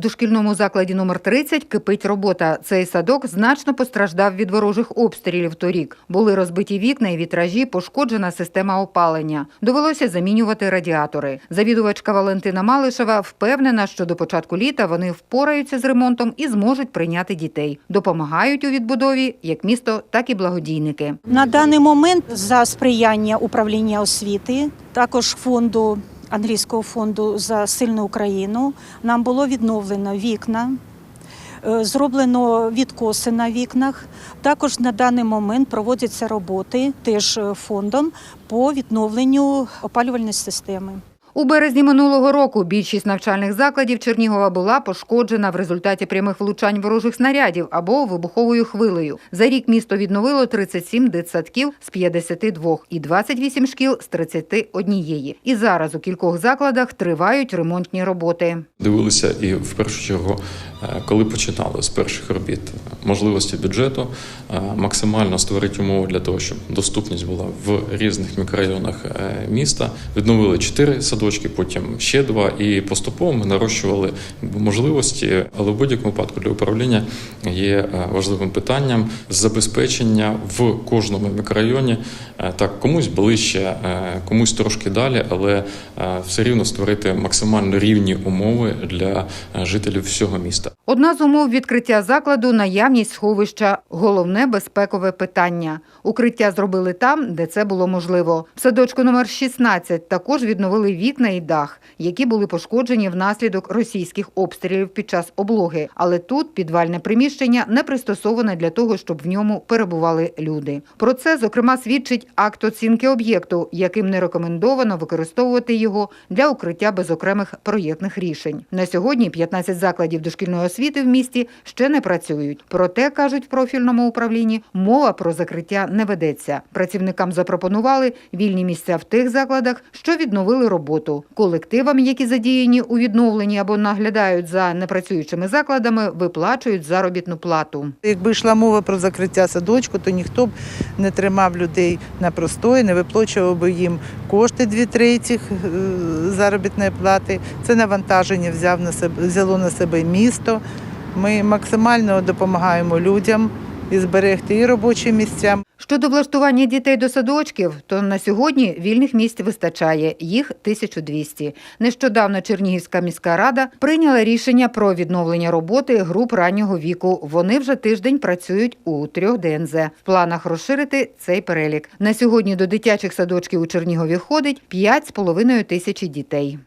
Дошкільному закладі номер 30 кипить робота. Цей садок значно постраждав від ворожих обстрілів торік. Були розбиті вікна і вітражі, пошкоджена система опалення. Довелося замінювати радіатори. Завідувачка Валентина Малишева впевнена, що до початку літа вони впораються з ремонтом і зможуть прийняти дітей. Допомагають у відбудові як місто, так і благодійники. На даний момент за сприяння управління освіти, також фонду англійського фонду за сильну Україну, нам було відновлено вікна. е, Зроблено відкоси на вікнах. Також на даний момент проводяться роботи теж е, фондом по відновленню опалювальної системи. У березні минулого року більшість навчальних закладів Чернігова була пошкоджена в результаті прямих влучань ворожих снарядів або вибуховою хвилею. За рік місто відновило 37 дитсадків з 52 і 28 шкіл з 31. І зараз у кількох закладах тривають ремонтні роботи. Дивилися і в першу чергу, е, коли починали з перших робіт можливості бюджету, е, максимально створити умови для того, щоб доступність була в різних мікрорайонах е, міста. Відновили чотири садочки, потім ще два, і поступово ми нарощували можливості. Але в будь-якому випадку для управління є е, важливим питанням забезпечення в кожному мікрорайоні. е, Так, комусь ближче, е, комусь трошки далі, але все рівно створити максимально рівні умови для жителів всього міста. Одна з умов відкриття закладу наявність сховища головне безпекове питання. Укриття зробили там, де це було можливо. В садочку номер 16 також відновили вікна і дах, які були пошкоджені внаслідок російських обстрілів під час облоги. Але тут підвальне приміщення не пристосоване для того, щоб в ньому перебували люди. Про це зокрема свідчить акт оцінки об'єкту, яким не рекомендовано використовувати його для укриття без окремих проєктних рішень. На сьогодні 15 закладів дошкільної освіти в місті ще не працюють. Проте кажуть в профільному управлінні, мова про закриття не ведеться. Працівникам запропонували вільні місця в тих закладах, що відновили роботу. Колективам, які задіяні у відновленні або наглядають за непрацюючими закладами, виплачують заробітну плату. Якби йшла мова про закриття садочку, то ніхто б не тримав людей на простої, не виплачував би їм кошти дві третіх е, заробітної плати. Це навантаження взяв на себе, взяло на себе місто. Ми максимально допомагаємо людям і зберегти і робочі місця. Щодо влаштування дітей до садочків, то на сьогодні вільних місць вистачає, їх 1200. Нещодавно Чернігівська міська рада прийняла рішення про відновлення роботи груп раннього віку. Вони вже тиждень працюють у трьох ДНЗ. В планах розширити цей перелік. На сьогодні до дитячих садочків у Чернігові ходить 5,5 тисячі дітей.